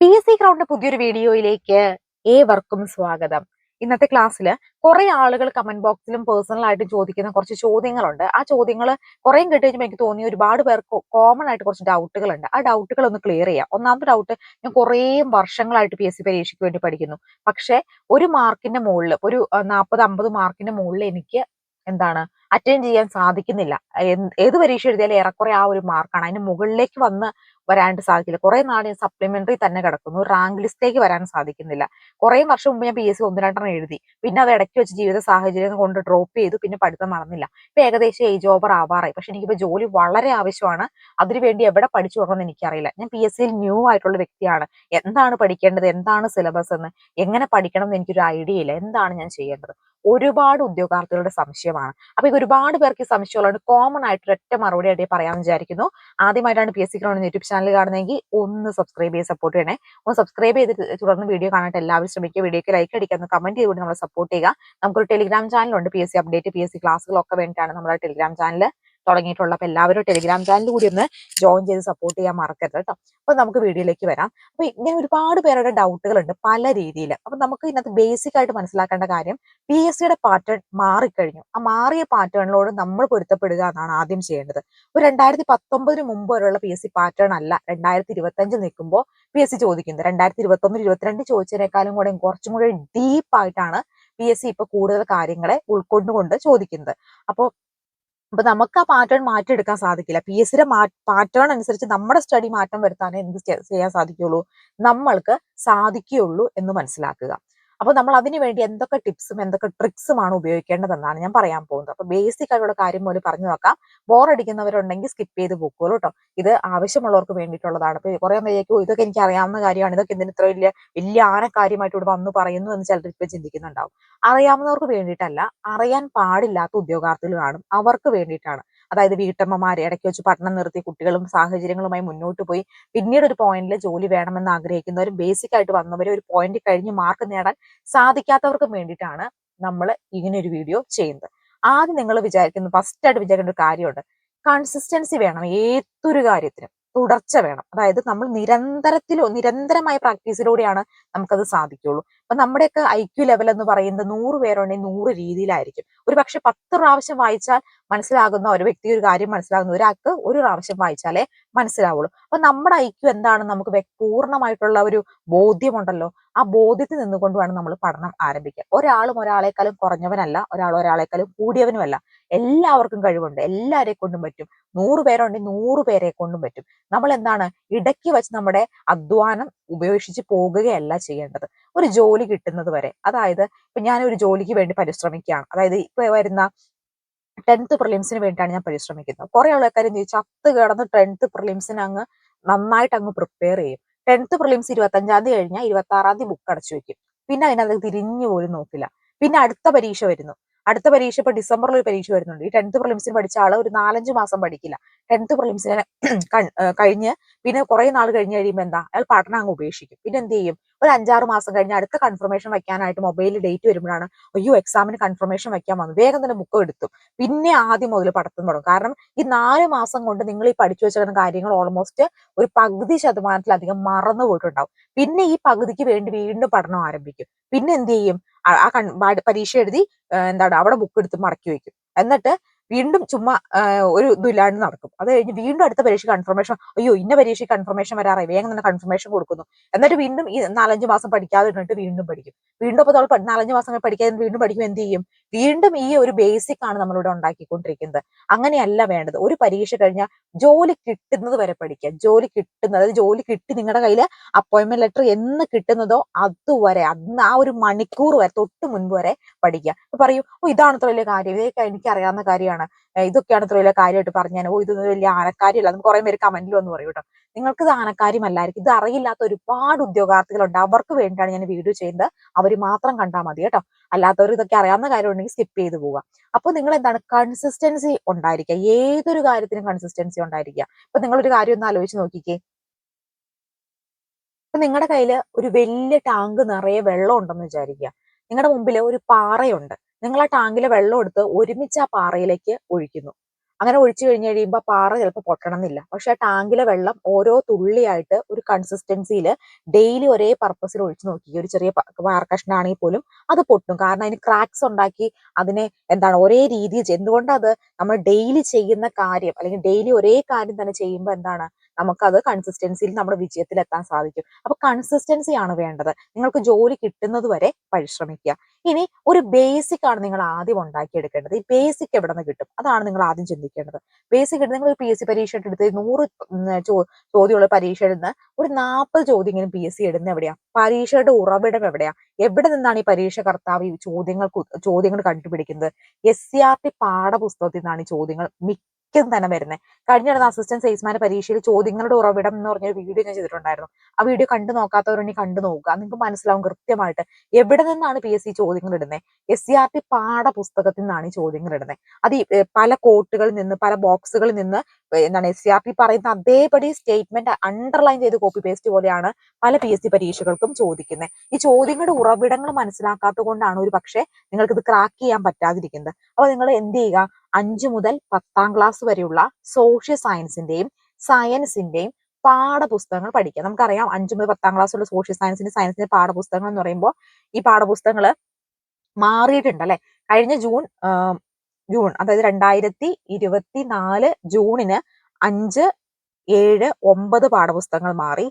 P S C crowned പുതിയൊരു വീഡിയോയിലേക്ക് ഏവർക്കും സ്വാഗതം. ഇന്നത്തെ ക്ലാസ്സിൽ കുറെ ആളുകൾ കമന്റ് ബോക്സിലും പേഴ്സണൽ ആയിട്ട് ചോദിക്കുന്ന കുറച്ച് ചോദ്യങ്ങളുണ്ട്. ആ ചോദ്യങ്ങൾ കുറേയും കേട്ട് കഴിഞ്ഞപ്പോൾ എനിക്ക് തോന്നി ഒരുപാട് പേർക്ക് കോമൺ ആയിട്ട് കുറച്ച് ഡൗട്ടുകൾ ഉണ്ട്. ആ ഡൗട്ടുകൾ ഒന്ന് ക്ലിയർ ചെയ്യാം. ഒന്നാമത്തെ ഡൗട്ട് ഞാൻ കുറേ വർഷങ്ങളായിട്ട് പി എസ് സി പരീക്ഷയ്ക്ക് വേണ്ടി പഠിക്കുന്നു. പക്ഷെ ഒരു മാർക്കിന്റെ മുകളിൽ ഒരു നാൽപ്പത് അമ്പത് മാർക്കിന്റെ മുകളിൽ എനിക്ക് എന്താണ് അറ്റൻഡ് ചെയ്യാൻ സാധിക്കുന്നില്ല. ഏത് പരീക്ഷ എഴുതിയാലും ഏറെക്കുറെ ആ ഒരു മാർക്കാണ് അതിന് മുകളിലേക്ക് വന്ന് വരാനായിട്ട് സാധിക്കില്ല. കുറെ നാൾ സപ്ലിമെന്ററി തന്നെ കിടക്കുന്നു. റാങ്ക് ലിസ്റ്റിലേക്ക് വരാൻ സാധിക്കുന്നില്ല. കുറെ വർഷം മുമ്പ് ഞാൻ പി എസ് സി ഒന്ന് രണ്ടെണ്ണം എഴുതി. പിന്നെ അത് ഇടയ്ക്ക് വെച്ച് ജീവിത സാഹചര്യം കൊണ്ട് ഡ്രോപ്പ് ചെയ്തു. പിന്നെ പഠിത്തം നടന്നില്ല. ഇപ്പൊ ഏകദേശം ഏജ് ഓവർ ആവാറായി. പക്ഷെ എനിക്കിപ്പോ ജോലി വളരെ ആവശ്യമാണ്. അതിനുവേണ്ടി എവിടെ പഠിച്ചു തുടങ്ങുമെന്ന് എനിക്കറിയില്ല. ഞാൻ പി എസ് സിയിൽ ന്യൂ ആയിട്ടുള്ള വ്യക്തിയാണ്. എന്താണ് പഠിക്കേണ്ടത്? എന്താണ് സിലബസ് എന്ന്? എങ്ങനെ പഠിക്കണം എന്ന് എനിക്കൊരു ഐഡിയ ഇല്ല. എന്താണ് ഞാൻ ചെയ്യേണ്ടത്? ഒരുപാട് ഉദ്യോഗാർത്ഥികളുടെ സംശയമാണ്. അപ്പൊ ഇത് ഒരുപാട് പേർക്ക് സംശയമുള്ളതുകൊണ്ട് കോമൺ ആയിട്ട് ഒറ്റ മറുപടി ആയിട്ട് പറയാൻ വിചാരിക്കുന്നു. ആദ്യമായിട്ടാണ് P S C ground YouTube channel കാണുന്നതെങ്കിൽ ഒന്ന് സബ്സ്ക്രൈബ് ചെയ്ത് സപ്പോർട്ട് ചെയ്യണേ. ഒന്ന് സബ്സ്ക്രൈബ് ചെയ്ത് തുടർന്ന് വീഡിയോ കാണാനായിട്ട് എല്ലാവരും ശ്രമിക്കുക. വീഡിയോക്ക് ലൈക്ക് അടിക്കാൻ കമന്റ് ചെയ്തുകൊണ്ട് നമ്മളെ സപ്പോർട്ട് ചെയ്യുക. നമുക്കൊരു ടെലിഗ്രാം ചാനലുണ്ട് P S C update P S C ക്ലാസ്സുകളൊക്കെ വേണ്ടിയിട്ടാണ് നമ്മുടെ ടെലിഗ്രാം ചാനൽ തുടങ്ങിയിട്ടുള്ളത് അപ്പൊ എല്ലാവരും ടെലിഗ്രാം ചാനൽ കൂടി ഒന്ന് ജോയിൻ ചെയ്ത് സപ്പോർട്ട് ചെയ്യാൻ മറക്കരുത് കേട്ടോ. അപ്പൊ നമുക്ക് വീഡിയോയിലേക്ക് വരാം. അപ്പൊ ഇങ്ങനെ ഒരുപാട് പേരുടെ ഡൗട്ടുകൾ ഉണ്ട് പല രീതിയിൽ അപ്പൊ നമുക്ക് ഇതിനകത്ത് ബേസിക് ആയിട്ട് മനസ്സിലാക്കേണ്ട കാര്യം പി എസ് സിയുടെ പാറ്റേൺ മാറിക്കഴിഞ്ഞു. ആ മാറിയ പാറ്റേണിനോട് നമ്മൾ പൊരുത്തപ്പെടുക എന്നാണ് ആദ്യം ചെയ്യേണ്ടത്. ഒരു രണ്ടായിരത്തി പത്തൊമ്പതിന് മുമ്പ് വരെയുള്ള പി എസ് സി പാറ്റേൺ അല്ല. രണ്ടായിരത്തി ഇരുപത്തി അഞ്ചിൽ നിൽക്കുമ്പോൾ പി എസ് സി ചോദിക്കുന്നത്. രണ്ടായിരത്തി ഇരുപത്തി ഒന്ന് ഇരുപത്തിരണ്ട് ചോദിച്ചതിനേക്കാളും കൂടെ കുറച്ചും കൂടെ ഡീപ്പായിട്ടാണ് പി എസ് സി ഇപ്പൊ കൂടുതൽ കാര്യങ്ങളെ ഉൾക്കൊണ്ടുകൊണ്ട് ചോദിക്കുന്നത്. അപ്പോൾ അപ്പൊ നമുക്ക് ആ പാറ്റേൺ മാറ്റിയെടുക്കാൻ സാധിക്കില്ല. പി എസ് സിയുടെ പാറ്റേൺ അനുസരിച്ച് നമ്മുടെ സ്റ്റഡി മാറ്റം വരുത്താനേ എന്ത് ചെയ്യാൻ സാധിക്കുള്ളൂ നമ്മൾക്ക് സാധിക്കുകയുള്ളൂ എന്ന് മനസ്സിലാക്കുക. അപ്പോൾ നമ്മൾ അതിനു വേണ്ടി എന്തൊക്കെ ടിപ്സും എന്തൊക്കെ ട്രിക്സുമാണ് ഉപയോഗിക്കേണ്ടതെന്നാണ് ഞാൻ പറയാൻ പോകുന്നത്. അപ്പൊ ബേസിക് ആയിട്ടുള്ള കാര്യം പോലും പറഞ്ഞു നോക്കാം. ബോർ അടിക്കുന്നവരുണ്ടെങ്കിൽ സ്കിപ്പ് ചെയ്ത് പോക്കുള്ളൂ കേട്ടോ ഇത് ആവശ്യമുള്ളവർക്ക് വേണ്ടിയിട്ടുള്ളതാണ്. അപ്പൊ കുറെ നേരം ഇതൊക്കെ എനിക്ക് അറിയാവുന്ന കാര്യമാണ്. ഇതൊക്കെ എന്തിന് ഇത്ര വലിയ വലിയ ആനക്കാര്യമായിട്ട് ഇവിടെ വന്ന് പറയുന്നു? എന്ന് ചിലർ ഇപ്പൊ ചിന്തിക്കുന്നുണ്ടാവും. അറിയാവുന്നവർക്ക് വേണ്ടിയിട്ടല്ല അറിയാൻ പാടില്ലാത്ത ഉദ്യോഗാർത്ഥികളാണ് അവർക്ക് വേണ്ടിയിട്ടാണ്. അതായത് വീട്ടമ്മമാരെ ഇടയ്ക്ക് വെച്ച് പഠനം നിർത്തി കുട്ടികളും സാഹചര്യങ്ങളുമായി മുന്നോട്ട് പോയി. പിന്നീട് ഒരു പോയിന്റിൽ ജോലി വേണമെന്ന് ആഗ്രഹിക്കുന്നവരും ബേസിക് ആയിട്ട് വന്നവരെ ഒരു പോയിന്റ് കഴിഞ്ഞ് മാർക്ക് നേടാൻ സാധിക്കാത്തവർക്കും വേണ്ടിയിട്ടാണ് നമ്മൾ ഇങ്ങനെ ഒരു വീഡിയോ ചെയ്യുന്നത്. ആദ്യം നിങ്ങൾ വിചാരിക്കുന്നു ഫസ്റ്റ് ആയിട്ട് വിചാരിക്കേണ്ട ഒരു കാര്യമുണ്ട്. കൺസിസ്റ്റൻസി വേണം. ഏതൊരു കാര്യത്തിനും. തുടർച്ച വേണം. അതായത് നമ്മൾ നിരന്തരത്തിലോ നിരന്തരമായ പ്രാക്ടീസിലൂടെയാണ് നമുക്കത് സാധിക്കുള്ളൂ. അപ്പൊ നമ്മുടെയൊക്കെ ഐ ക്യു ലെവൽ എന്ന് പറയുന്നത് നൂറ് പേരുണ്ടെങ്കിൽ നൂറ് രീതിയിലായിരിക്കും. ഒരു പക്ഷെ പത്ത് പ്രാവശ്യം വായിച്ചാൽ മനസ്സിലാകുന്ന ഒരു വ്യക്തി ഒരു കാര്യം മനസ്സിലാകുന്ന ഒരാൾക്ക് ഒരു പ്രാവശ്യം വായിച്ചാലേ മനസ്സിലാവുള്ളൂ. അപ്പൊ നമ്മുടെ ഐ ക്യു എന്താണ് നമുക്ക് പൂർണമായിട്ടുള്ള ഒരു ബോധ്യമുണ്ടല്ലോ. ആ ബോധ്യത്തിൽ നിന്നുകൊണ്ട് വേണം നമ്മൾ പഠനം ആരംഭിക്കാൻ. ഒരാളും ഒരാളെക്കാളും കുറഞ്ഞവനല്ല ഒരാൾ ഒരാളെക്കാളും കൂടിയവനുമല്ല. എല്ലാവർക്കും കഴിവുണ്ട്. എല്ലാവരെ കൊണ്ടും പറ്റും. നൂറ് പേരുണ്ടെങ്കിൽ നൂറ് പേരെ കൊണ്ടും പറ്റും. നമ്മൾ എന്താണ് ഇടയ്ക്ക് വെച്ച് നമ്മുടെ അധ്വാനം ഉപേക്ഷിച്ച് പോകുകയല്ല ചെയ്യേണ്ടത്. ഒരു ജോലി കിട്ടുന്നത് വരെ. അതായത് ഇപ്പൊ ഞാൻ ഒരു ജോലിക്ക് വേണ്ടി പരിശ്രമിക്കുകയാണ്. അതായത് ഇപ്പൊ വരുന്ന ടെൻത്ത് പ്രിലിംസിന് വേണ്ടിയിട്ടാണ് ഞാൻ പരിശ്രമിക്കുന്നത്. കുറെ ആൾക്കാർ എന്ത് ചോദിച്ചാൽ അത്ത് കിടന്ന് ടെൻത്ത് പ്രിലിംസിന് അങ്ങ് നന്നായിട്ട് അങ്ങ് പ്രിപ്പയർ ചെയ്യും. ടെൻത്ത് പ്രിലിംസ് ഇരുപത്തഞ്ചാം തീയതി കഴിഞ്ഞാൽ ഇരുപത്തി ആറാം തീയതി ബുക്ക് അടച്ചു വെക്കും പിന്നെ അതിനകത്ത് തിരിഞ്ഞു പോലും നോക്കില്ല. പിന്നെ അടുത്ത പരീക്ഷ വരുന്നു. അടുത്ത പരീക്ഷ ഇപ്പൊ ഡിസംബറിൽ ഒരു പരീക്ഷ വരുന്നുണ്ട്. ഈ ടെൻത്ത് പ്രിലിംസിന് പഠിച്ച ആൾ ഒരു നാലഞ്ച് മാസം പഠിക്കില്ല. ടെൻത്ത് പ്രിലിംസിനെ കഴിഞ്ഞ് പിന്നെ കുറെ നാൾ കഴിഞ്ഞ് കഴിയുമ്പോൾ എന്താ? അയാൾ പഠനം അങ്ങ് ഉപേക്ഷിക്കും. പിന്നെ എന്ത് ചെയ്യും? ഒരു അഞ്ചാറ് മാസം കഴിഞ്ഞ് അടുത്ത കൺഫർമേഷൻ വെക്കാനായിട്ട് മൊബൈലിൽ ഡേറ്റ് വരുമ്പോഴാണ് അയ്യോ എക്സാമിന് കൺഫർമേഷൻ വെക്കാൻ വന്നു വേഗം തന്നെ ബുക്ക് എടുത്തു. പിന്നെ ആദ്യം മുതൽ പഠിത്തം തുടങ്ങും. കാരണം ഈ നാല് മാസം കൊണ്ട് നിങ്ങൾ ഈ പഠിച്ചു വെച്ചിരുന്ന കാര്യങ്ങൾ ഓൾമോസ്റ്റ് ഒരു പകുതി ശതമാനത്തിലധികം മറന്നു പോയിട്ടുണ്ടാവും. പിന്നെ ഈ പകുതിക്ക് വേണ്ടി വീണ്ടും പഠനം ആരംഭിക്കും. പിന്നെ എന്ത് ചെയ്യും? ആ പരീക്ഷ എഴുതി എന്താണ്? അവിടെ ബുക്ക് എടുത്ത് മടക്കി വയ്ക്കും. എന്നിട്ട് വീണ്ടും ചുമ്മാ ഒരു ഇതില്ലാണ്ട് നടക്കും. അത് കഴിഞ്ഞ് വീണ്ടും അടുത്ത പരീക്ഷ കൺഫർമേഷൻ അയ്യോ ഇന്ന പരീക്ഷ കൺഫർമേഷൻ വരാറായി. വേഗം തന്നെ കൺഫർമേഷൻ കൊടുക്കുന്നു. എന്നിട്ട് വീണ്ടും ഈ നാലഞ്ച് മാസം പഠിക്കാതെ ഇരുന്നിട്ട് വീണ്ടും പഠിക്കും. വീണ്ടും അപ്പോൾ നാലഞ്ച് മാസം പഠിക്കാതെ വീണ്ടും പഠിക്കും എന്ത് ചെയ്യും? വീണ്ടും ഈ ഒരു ബേസിക് ആണ് നമ്മളിവിടെ ഉണ്ടാക്കിക്കൊണ്ടിരിക്കുന്നത്. അങ്ങനെയല്ല വേണ്ടത്. ഒരു പരീക്ഷ കഴിഞ്ഞാൽ ജോലി കിട്ടുന്നത് വരെ പഠിക്കുക ജോലി കിട്ടുന്നത് അതായത് ജോലി കിട്ടി നിങ്ങളുടെ കയ്യിൽ അപ്പോയിന്റ്മെന്റ് ലെറ്റർ എന്ന് കിട്ടുന്നതോ അതുവരെ അന്ന് ആ ഒരു മണിക്കൂർ വരെ തൊട്ട് മുൻപ് വരെ പഠിക്കുക പറയൂ ഓ ഇതാണ് വലിയ കാര്യം. ഇതൊക്കെ എനിക്ക് അറിയാവുന്ന കാര്യമാണ്. ഇതൊക്കെയാണ് ഇത്ര വലിയ കാര്യമായിട്ട് പറഞ്ഞാൽ ഓ ഇതൊന്നും വലിയ ആനക്കാരിയല്ല. നമുക്ക് കുറെ പേര് കമന്റിൽ വന്ന് പറയും കേട്ടോ. നിങ്ങൾക്ക് ഇത് ആനക്കാര്യമല്ലായിരിക്കും. ഇത് അറിയില്ലാത്ത ഒരുപാട് ഉദ്യോഗാർത്ഥികളുണ്ട്. അവർക്ക് വേണ്ടിയാണ് ഞാൻ വീഡിയോ ചെയ്യുന്നത്. അവർ മാത്രം കണ്ടാൽ മതി കേട്ടോ. അല്ലാത്തവർ ഇതൊക്കെ അറിയാവുന്ന കാര്യം ഉണ്ടെങ്കിൽ സ്കിപ്പ് ചെയ്ത് പോവുക. അപ്പോൾ നിങ്ങൾ എന്താണ് കൺസിസ്റ്റൻസി ഉണ്ടായിരിക്കുക. ഏതൊരു കാര്യത്തിനും കൺസിസ്റ്റൻസി ഉണ്ടായിരിക്കുക. ഇപ്പൊ നിങ്ങളൊരു കാര്യം ഒന്ന് ആലോചിച്ച് നോക്കിക്കേ. ഇപ്പൊ നിങ്ങളുടെ കയ്യിൽ ഒരു വലിയ ടാങ്ക് നിറയെ വെള്ളം ഉണ്ടെന്ന് വിചാരിക്കുക. നിങ്ങളുടെ മുമ്പിൽ ഒരു പാറയുണ്ട്. നിങ്ങൾ ആ ടാങ്കിലെ വെള്ളം എടുത്ത് ഒരുമിച്ച് ആ പാറയിലേക്ക് ഒഴിക്കുന്നു. അങ്ങനെ ഒഴിച്ചു കഴിഞ്ഞ് കഴിയുമ്പോൾ പാറ ചിലപ്പോൾ പൊട്ടണം എന്നില്ല പക്ഷെ ടാങ്കിലെ വെള്ളം ഓരോ തുള്ളിയായിട്ട് ഒരു കൺസിസ്റ്റൻസിയിൽ ഡെയിലി ഒരേ പർപ്പസിൽ ഒഴിച്ചു നോക്കി. ഒരു ചെറിയ പാറ പോലും അത് പൊട്ടും. കാരണം അതിന് ക്രാക്സ് ഉണ്ടാക്കി അതിനെ എന്താണ് ഒരേ രീതിയിൽ എന്തുകൊണ്ട് അത് നമ്മൾ ഡെയിലി ചെയ്യുന്ന കാര്യം അല്ലെങ്കിൽ ഡെയിലി ഒരേ കാര്യം തന്നെ ചെയ്യുമ്പോൾ എന്താണ് നമുക്കത് കൺസിസ്റ്റൻസിയിൽ നമ്മുടെ വിജയത്തിൽ എത്താൻ സാധിക്കും. അപ്പൊ കൺസിസ്റ്റൻസി ആണ് വേണ്ടത്. നിങ്ങൾക്ക് ജോലി കിട്ടുന്നത് വരെ പരിശ്രമിക്കുക. ഇനി ഒരു ബേസിക് ആണ് നിങ്ങൾ ആദ്യം ഉണ്ടാക്കിയെടുക്കേണ്ടത്. ഈ ബേസിക് എവിടെ നിന്ന് കിട്ടും? അതാണ് നിങ്ങൾ ആദ്യം ചിന്തിക്കേണ്ടത്. ബേസിക് എടുത്ത് നിങ്ങൾ പി എസ് സി പരീക്ഷ എടുത്ത് നൂറ് ചോദ്യമുള്ള പരീക്ഷ എഴുതുന്ന ഒരു നാൽപ്പത് ചോദ്യങ്ങളും പി എസ് സി എടുന്ന എവിടെയാ? പരീക്ഷയുടെ ഉറവിടം എവിടെയാ? എവിടെ നിന്നാണ് ഈ പരീക്ഷ കർത്താവ് ഈ ചോദ്യങ്ങൾ ചോദ്യങ്ങൾ കണ്ടുപിടിക്കുന്നത്? എസ് സി ആർ ടി പാഠപുസ്തകത്തിൽ നിന്നാണ് ഈ ചോദ്യങ്ങൾ മിക്കതും തന്നെ വരുന്നത് കഴിഞ്ഞ നടന്ന അസിസ്റ്റന്റ് സെയിൽസ്മാന്റെ പരീക്ഷയിൽ ചോദ്യങ്ങളുടെ ഉറവിടം എന്ന് പറഞ്ഞ വീഡിയോ ഞാൻ ചെയ്തിട്ടുണ്ടായിരുന്നു. ആ വീഡിയോ കണ്ടു നോക്കാത്തവരുണ്ടെങ്കിൽ കണ്ടു നോക്കുക. നിങ്ങൾക്ക് മനസ്സിലാവും കൃത്യമായിട്ട്. എവിടെ നിന്നാണ് പി എസ് സി ചോദ്യങ്ങൾ ഇടുന്നത് എസ് സി ആർ ടി പാഠപുസ്തകത്തിൽ നിന്നാണ് ഈ ചോദ്യങ്ങൾ ഇടുന്നത് അത് പല കോട്ടുകളിൽ നിന്ന് പല ബോക്സുകളിൽ നിന്ന് എന്താണ് എസ് സി ആർ ടി പറയുന്ന അതേപടി സ്റ്റേറ്റ്മെന്റ് അണ്ടർലൈൻ ചെയ്ത് കോപ്പി പേസ്റ്റ് പോലെയാണ് പല പി എസ് സി പരീക്ഷകൾക്കും ചോദിക്കുന്നത് ഈ ചോദ്യങ്ങളുടെ ഉറവിടങ്ങൾ മനസ്സിലാക്കാത്തത് കൊണ്ടാണ് ഒരു പക്ഷേ നിങ്ങൾക്ക് ഇത് ക്രാക്ക് ചെയ്യാൻ പറ്റാതിരിക്കുന്നത്. അപ്പൊ നിങ്ങൾ എന്ത് ചെയ്യുക? അഞ്ചു മുതൽ പത്താം ക്ലാസ് വരെയുള്ള സോഷ്യൽ സയൻസിന്റെയും സയൻസിന്റെയും പാഠപുസ്തകങ്ങൾ പഠിക്കുക. നമുക്കറിയാം അഞ്ചു മുതൽ പത്താം ക്ലാസ്സുള്ള സോഷ്യൽ സയൻസിന്റെ സയൻസിന്റെ പാഠപുസ്തകങ്ങൾ എന്ന് പറയുമ്പോൾ ഈ പാഠപുസ്തകങ്ങൾ മാറിയിട്ടുണ്ട് അല്ലെ? കഴിഞ്ഞ ജൂൺ ജൂൺ അതായത് രണ്ടായിരത്തി ഇരുപത്തി നാല് ജൂണിന് അഞ്ച് ഏഴ് ഒമ്പത് പാഠപുസ്തകങ്ങൾ മാറി.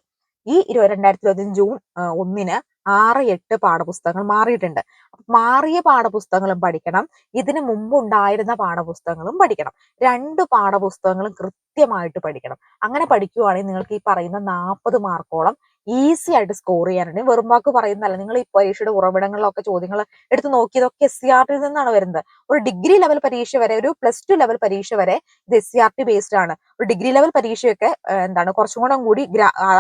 ഈ ഇരുപത് രണ്ടായിരത്തി ഇരുപത്തി ജൂൺ ഒന്നിന് ആറ് എട്ട് പാഠപുസ്തകങ്ങൾ മാറിയിട്ടുണ്ട്. മാറിയ പാഠപുസ്തകങ്ങളും പഠിക്കണം. ഇതിനു മുമ്പ് ഉണ്ടായിരുന്ന പാഠപുസ്തകങ്ങളും പഠിക്കണം. രണ്ട് പാഠപുസ്തകങ്ങളും കൃത്യമായിട്ട് പഠിക്കണം. അങ്ങനെ പഠിക്കുവാണെങ്കിൽ നിങ്ങൾക്ക് ഈ പറയുന്ന നാൽപ്പത് മാർക്കോളം ഈസി ആയിട്ട് സ്കോർ ചെയ്യാനുണ്ട്. വെറും വാക്ക് പറയുന്നതല്ല. നിങ്ങൾ ഈ പരീക്ഷയുടെ ഉറവിടങ്ങളിലൊക്കെ ചോദ്യങ്ങൾ എടുത്ത് നോക്കിയതൊക്കെ എസ് സി ആർ ടിയിൽ നിന്നാണ് വരുന്നത്. ഒരു ഡിഗ്രി ലെവൽ പരീക്ഷ വരെ ഒരു പ്ലസ് ടു ലെവൽ പരീക്ഷ വരെ ഇത് S C R T based ആണ്. ഒരു ഡിഗ്രി ലെവൽ പരീക്ഷയൊക്കെ എന്താണ് കുറച്ചും കൂടെ കൂടി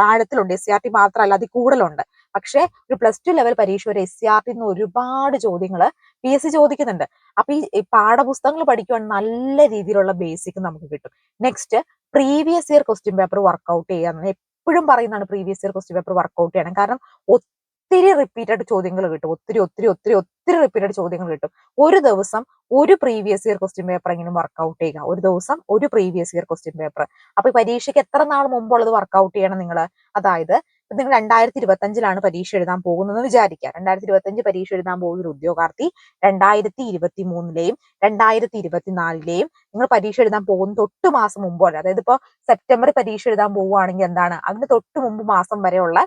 ആഴത്തിലുണ്ട്. എസ് സി ആർ ടി മാത്രമല്ല അതിൽ കൂടുതലുണ്ട്. പക്ഷേ ഒരു പ്ലസ് ടു ലെവൽ പരീക്ഷ വരെ എസ് സി ആർ ടി നിന്ന് ഒരുപാട് ചോദ്യങ്ങൾ പി എസ് സി ചോദിക്കുന്നുണ്ട്. അപ്പൊ ഈ പാഠപുസ്തകങ്ങൾ പഠിക്കുവാൻ നല്ല രീതിയിലുള്ള ബേസിക് നമുക്ക് കിട്ടും. Next previous year question paper work out ചെയ്യാന്ന് എപ്പോഴും പറയുന്നതാണ് previous year question paper work out ചെയ്യണം. കാരണം ഒത്തിരി റിപ്പീറ്റഡ് ചോദ്യങ്ങൾ കിട്ടും. ഒത്തിരി ഒത്തിരി ഒത്തിരി ഒത്തിരി റിപ്പീറ്റഡ് ചോദ്യങ്ങൾ കിട്ടും. ഒരു ദിവസം ഒരു പ്രീവിയസ് ഇയർ ക്വസ്റ്റ്യൻ പേപ്പർ എങ്ങനെ വർക്ക്ഔട്ട് ചെയ്യുക. ഒരു ദിവസം ഒരു പ്രീവിയസ് ഇയർ ക്വസ്റ്റ്യൻ പേപ്പർ അപ്പൊ പരീക്ഷയ്ക്ക് എത്ര നാൾ മുമ്പുള്ളത് വർക്ക്ഔട്ട് ചെയ്യണം നിങ്ങൾ അതായത് നിങ്ങൾ രണ്ടായിരത്തി ഇരുപത്തി അഞ്ചിലാണ് പരീക്ഷ എഴുതാൻ പോകുന്നതെന്ന് വിചാരിക്കുക. രണ്ടായിരത്തി ഇരുപത്തി അഞ്ച് പരീക്ഷ എഴുതാൻ പോകുന്ന ഒരു ഉദ്യോഗാർത്ഥി രണ്ടായിരത്തി ഇരുപത്തി മൂന്നിലെയും രണ്ടായിരത്തി ഇരുപത്തിനാലിലെയും നിങ്ങൾ പരീക്ഷ എഴുതാൻ പോകുന്ന തൊട്ട് മാസം മുമ്പ് അതായത് ഇപ്പൊ സെപ്റ്റംബർ പരീക്ഷ എഴുതാൻ പോവുകയാണെങ്കിൽ എന്താണ്? അതിന് തൊട്ട് മുമ്പ് മാസം വരെയുള്ള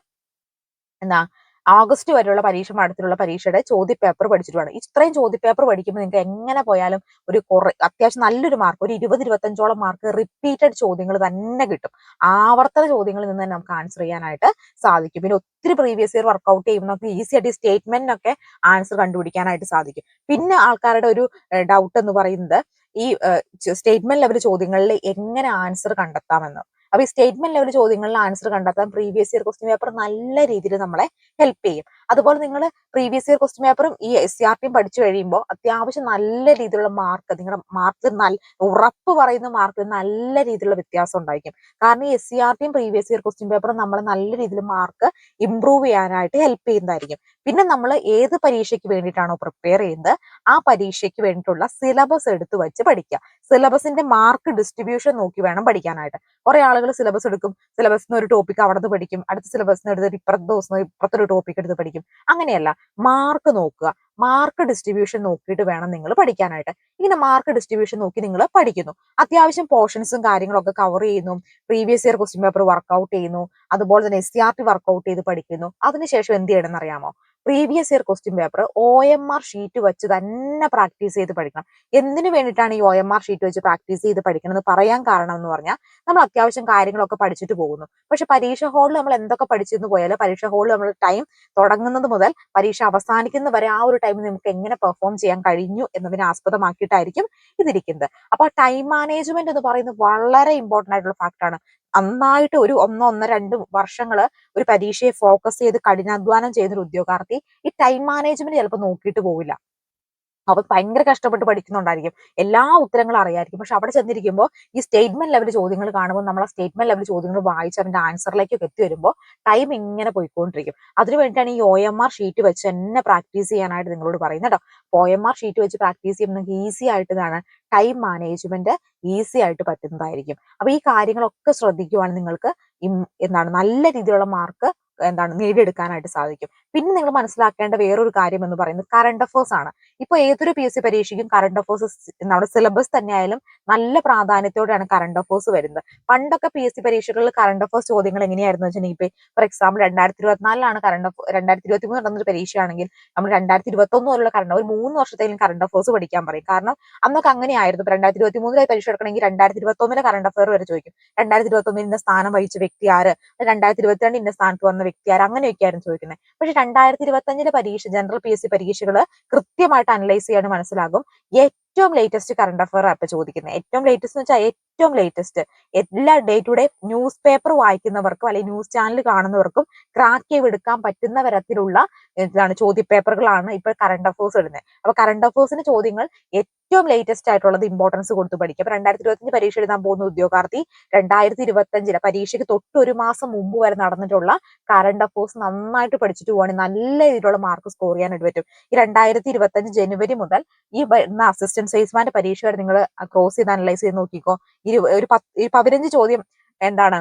എന്താ ഓഗസ്റ്റ് വരെയുള്ള പരീക്ഷ മഠത്തിലുള്ള പരീക്ഷയുടെ ചോദ്യപേപ്പർ പഠിച്ചിട്ട് വേണം ഇത്രയും ചോദ്യപേപ്പർ പഠിക്കുമ്പോൾ നിങ്ങൾക്ക് എങ്ങനെ പോയാലും ഒരു കുറെ അത്യാവശ്യം നല്ലൊരു മാർക്ക് ഒരു ഇരുപത് ഇരുപത്തഞ്ചോളം മാർക്ക് റിപ്പീറ്റഡ് ചോദ്യങ്ങൾ തന്നെ കിട്ടും. ആവർത്തന ചോദ്യങ്ങളിൽ നിന്ന് തന്നെ നമുക്ക് ആൻസർ ചെയ്യാനായിട്ട് സാധിക്കും. പിന്നെ ഒത്തിരി പ്രീവിയസ് ഇയർ വർക്ക്ഔട്ട് ചെയ്യുമ്പോൾ ഈസി ആയിട്ട് സ്റ്റേറ്റ്മെന്റിനൊക്കെ ആൻസർ കണ്ടുപിടിക്കാനായിട്ട് സാധിക്കും. പിന്നെ ആൾക്കാരുടെ ഒരു ഡൗട്ട് എന്ന് പറയുന്നത് ഈ സ്റ്റേറ്റ്മെന്റ് ലെവൽ ചോദ്യങ്ങളിൽ എങ്ങനെ ആൻസർ കണ്ടെത്താമെന്ന്. അപ്പൊ ഈ സ്റ്റേറ്റ്മെന്റ് ലെവൽ ചോദ്യങ്ങളിൽ ആൻസർ കണ്ടെത്താൻ പ്രീവിയസ് ഇയർ ക്വസ്റ്റ്യൻ പേപ്പർ നല്ല രീതിയിൽ നമ്മളെ ഹെൽപ്പ് ചെയ്യും. അതുപോലെ നിങ്ങൾ പ്രീവിയസ് ഇയർ ക്വസ്റ്റ്യൻ പേപ്പറും ഈ എസ് സി ആർ ടിയും പഠിച്ചു കഴിയുമ്പോൾ അത്യാവശ്യം നല്ല രീതിയിലുള്ള മാർക്ക് നിങ്ങളുടെ മാർക്ക് നല്ല ഉറപ്പ് പറയുന്ന മാർക്ക് നല്ല രീതിയിലുള്ള വ്യത്യാസം ഉണ്ടായിരിക്കും. കാരണം ഈ എസ് സി ആർ ടിയും പ്രീവിയസ് ഇയർ ക്വസ്റ്റ്യൻ പേപ്പറും നമ്മളെ നല്ല രീതിയിൽ മാർക്ക് ഇമ്പ്രൂവ് ചെയ്യാനായിട്ട് ഹെൽപ്പ് ചെയ്യുന്നതായിരിക്കും. പിന്നെ നമ്മൾ ഏത് പരീക്ഷയ്ക്ക് വേണ്ടിയിട്ടാണോ പ്രിപ്പയർ ചെയ്യുന്നത് ആ പരീക്ഷയ്ക്ക് വേണ്ടിയിട്ടുള്ള സിലബസ് എടുത്തു വെച്ച് പഠിക്കുക. സിലബസിന്റെ മാർക്ക് ഡിസ്ട്രിബ്യൂഷൻ നോക്കി വേണം പഠിക്കാനായിട്ട്. കുറെ ആളുകൾ സിലബസ് എടുക്കും. സിലബസ് ഒരു ടോപ്പിക് അവിടെ നിന്ന് പഠിക്കും. അടുത്ത സിലബസ് എടുത്ത് ഇപ്പുറത്തെ ദിവസം ഇപ്പുറത്തെ ഒരു ടോപ്പിക് എടുത്ത് പഠിക്കും. അങ്ങനെയല്ല. മാർക്ക് നോക്കുക. മാർക്ക് ഡിസ്ട്രിബ്യൂഷൻ നോക്കിയിട്ട് വേണം നിങ്ങൾ പഠിക്കാനായിട്ട്. ഇങ്ങനെ മാർക്ക് ഡിസ്ട്രിബ്യൂഷൻ നോക്കി നിങ്ങൾ പഠിക്കുന്നു. അത്യാവശ്യം പോർഷൻസും കാര്യങ്ങളൊക്കെ കവർ ചെയ്യുന്നു. Previous year question paper work out ചെയ്യുന്നു. അതുപോലെ തന്നെ S C R T work out ചെയ്ത് പഠിക്കുന്നു. അതിനുശേഷം എന്ത് ചെയ്യണം അറിയാമോ? Previous year question paper O M R sheet വെച്ച് തന്നെ പ്രാക്ടീസ് ചെയ്ത് പഠിക്കണം. എന്തിനു വേണ്ടിയിട്ടാണ് ഈ ഒ എം ആർ ഷീറ്റ് വെച്ച് പ്രാക്ടീസ് ചെയ്ത് പഠിക്കണം എന്ന് പറയാൻ കാരണം എന്ന് പറഞ്ഞാൽ നമ്മൾ അത്യാവശ്യം കാര്യങ്ങളൊക്കെ പഠിച്ചിട്ട് പോകുന്നു. പക്ഷെ പരീക്ഷ ഹാളിൽ നമ്മൾ എന്തൊക്കെ പഠിച്ചിരുന്നു പോയാലും പരീക്ഷ ഹാളിൽ നമ്മൾ ടൈം തുടങ്ങുന്നത് മുതൽ പരീക്ഷ അവസാനിക്കുന്ന വരെ ആ ഒരു ടൈമിൽ നമുക്ക് എങ്ങനെ പെർഫോം ചെയ്യാൻ കഴിഞ്ഞു എന്നതിനെ ആസ്പദമാക്കിയിട്ടായിരിക്കും ഇതിരിക്കുന്നത്. അപ്പോൾ ടൈം മാനേജ്മെന്റ് എന്ന് പറയുന്നത് വളരെ ഇമ്പോർട്ടന്റ് ആയിട്ടുള്ള ഫാക്ടറാണ് നന്നായിട്ട് ഒരു ഒന്നോ ഒന്നോ രണ്ട് വർഷങ്ങൾ ഒരു പരീക്ഷയെ ഫോക്കസ് ചെയ്ത് കഠിനാധ്വാനം ചെയ്യുന്ന ഒരു ഉദ്യോഗാർത്ഥി ഈ ടൈം മാനേജ്മെന്റ് ചിലപ്പോൾ നോക്കിയിട്ട് പോവില്ല. അവൻ ഭയങ്കര കഷ്ടപ്പെട്ട് പഠിക്കുന്നുണ്ടായിരിക്കും. എല്ലാ ഉത്തരങ്ങളും അറിയായിരിക്കും. പക്ഷെ അവിടെ ചെന്നിരിക്കുമ്പോൾ ഈ സ്റ്റേറ്റ്മെന്റ് ലെവൽ ചോദ്യങ്ങൾ കാണുമ്പോൾ നമ്മൾ ആ സ്റ്റേറ്റ്മെന്റ് ലെവൽ ചോദ്യങ്ങൾ വായിച്ച് അവന്റെ ആൻസറിലേക്കൊക്കെ എത്തി വരുമ്പോൾ ടൈം ഇങ്ങനെ പോയിക്കൊണ്ടിരിക്കും. അതിനു വേണ്ടിയിട്ടാണ് ഈ ഒ എം ആർ ഷീറ്റ് വെച്ച് തന്നെ പ്രാക്ടീസ് ചെയ്യാനായിട്ട് നിങ്ങളോട് പറയുന്നത് കേട്ടോ. ഒ എം ആർ ഷീറ്റ് വെച്ച് പ്രാക്ടീസ് ചെയ്യുമ്പോൾ നിങ്ങൾക്ക് ഈസി ആയിട്ട് ഇതാണ് ടൈം മാനേജ്മെന്റ് ഈസി ആയിട്ട് പറ്റുന്നതായിരിക്കും. അപ്പൊ ഈ കാര്യങ്ങളൊക്കെ ശ്രദ്ധിക്കുവാണെങ്കിൽ നിങ്ങൾക്ക് എന്താണ്? നല്ല രീതിയിലുള്ള മാർക്ക് എന്താണ് നേടിയെടുക്കാനായിട്ട് സാധിക്കും. പിന്നെ നിങ്ങൾ മനസ്സിലാക്കേണ്ട വേറൊരു കാര്യം എന്ന് പറയുന്നത് കറണ്ട് അഫേഴ്സ് ആണ്. ഇപ്പൊ ഏതൊരു പി എസ് സി പരീക്ഷയ്ക്കും കറണ്ട് അഫേഴ്സ് നമ്മുടെ സിലബസ് തന്നെ നല്ല പ്രാധാന്യത്തോടെയാണ് കറണ്ട് അഫേഴ്സ് വരുന്നത്. പണ്ടൊക്കെ പി എസ് സി പരീക്ഷകളിൽ കറണ്ട് അഫേഴ്സ് ചോദ്യങ്ങൾ എങ്ങനെയായിരുന്നു വെച്ചാൽ ഇപ്പൊ ഫോർ എക്സാമ്പിൾ രണ്ടായിരത്തി ഇരുപത്തിനാലിലാണ് കറണ്ട് രണ്ടായിരത്തി ഇരുപത്തി മൂന്ന് നടന്നൊരു പരീക്ഷയാണെങ്കിൽ നമ്മൾ രണ്ടായിരത്തി ഇരുപത്തി ഒന്ന് പോലുള്ള കറണ്ട് ഒരു മൂന്ന് വർഷത്തേലും കറണ്ട് അഫേഴ്സ് പഠിക്കാൻ പറയും. കാരണം അന്നൊക്കെ അങ്ങനെയായിരുന്നു. രണ്ടായിരത്തി ഇരുപത്തി മൂന്നിലെ പരീക്ഷ എടുക്കണമെങ്കിൽ രണ്ടായിരത്തി ഇരുപത്തി ഒന്നിലെ കറണ്ട് അഫയർ വരെ ചോദിക്കും. രണ്ടായിരത്തി ഇരുപത്തി ഒന്നിൽ ഇന്ന സ്ഥാനം വഹിച്ച വ്യക്തി ആര്? രണ്ടായിരത്തി ഇരുപത്തിരണ്ട് ഇന്ന സ്ഥാനത്ത് വന്ന വ്യക്തി അങ്ങനെ അങ്ങനെയൊക്കെ ആയിരുന്നു ചോദിക്കുന്നത് പക്ഷെ രണ്ടായിരത്തി ഇരുപത്തി അഞ്ചിലെ പരീക്ഷ ജനറൽ പി എസ് സി പരീക്ഷകൾ കൃത്യമായിട്ട് അനലൈസ് ചെയ്യാൻ മനസ്സിലാകും. ഏറ്റവും ലേറ്റസ്റ്റ് കറണ്ട് അഫയർ ഇപ്പൊ ചോദിക്കുന്നത് ഏറ്റവും ലേറ്റസ്റ്റ് എന്ന് വെച്ചാൽ ഏറ്റവും ലേറ്റസ്റ്റ് എല്ലാ day to day newspaper വായിക്കുന്നവർക്കും അല്ലെങ്കിൽ ന്യൂസ് ചാനൽ കാണുന്നവർക്കും ക്രാക്ക് ചെയ്ത് എടുക്കാൻ പറ്റുന്ന തരത്തിലുള്ള എന്താണ് ചോദ്യപേപ്പറുകളാണ് ഇപ്പോൾ കറണ്ട് അഫേഴ്സ് ഇടുന്നത്. അപ്പൊ കറണ്ട് അഫേഴ്സിന് ചോദ്യങ്ങൾ ഏറ്റവും ലേറ്റസ്റ്റ് ആയിട്ടുള്ളത് ഇമ്പോർട്ടൻസ് കൊടുത്ത് പഠിക്കും അപ്പൊ രണ്ടായിരത്തി ഇരുപത്തഞ്ച് പരീക്ഷ എഴുതാൻ പോകുന്ന ഉദ്യോഗാർത്ഥി രണ്ടായിരത്തി ഇരുപത്തഞ്ചിലെ പരീക്ഷയ്ക്ക് തൊട്ട് ഒരു മാസം മുമ്പ് വരെ നടന്നിട്ടുള്ള കറണ്ട് അഫേഴ്സ് നന്നായിട്ട് പഠിച്ചിട്ട് പോവാണെങ്കിൽ നല്ല രീതിയിലുള്ള മാർക്ക് സ്കോർ ചെയ്യാനായിട്ട് പറ്റും. ഈ രണ്ടായിരത്തി ഇരുപത്തി അഞ്ച് ജനുവരി മുതൽ ഈ അസിസ്റ്റന്റ് സെയിൽസ്മാന്റെ പരീക്ഷ വരെ നിങ്ങൾ ക്രോസ് ചെയ്ത് അനലൈസ് ചെയ്ത് നോക്കിക്കോ. ഇരു ഒരു പത്ത് പതിനഞ്ച് ചോദ്യം എന്താണ്?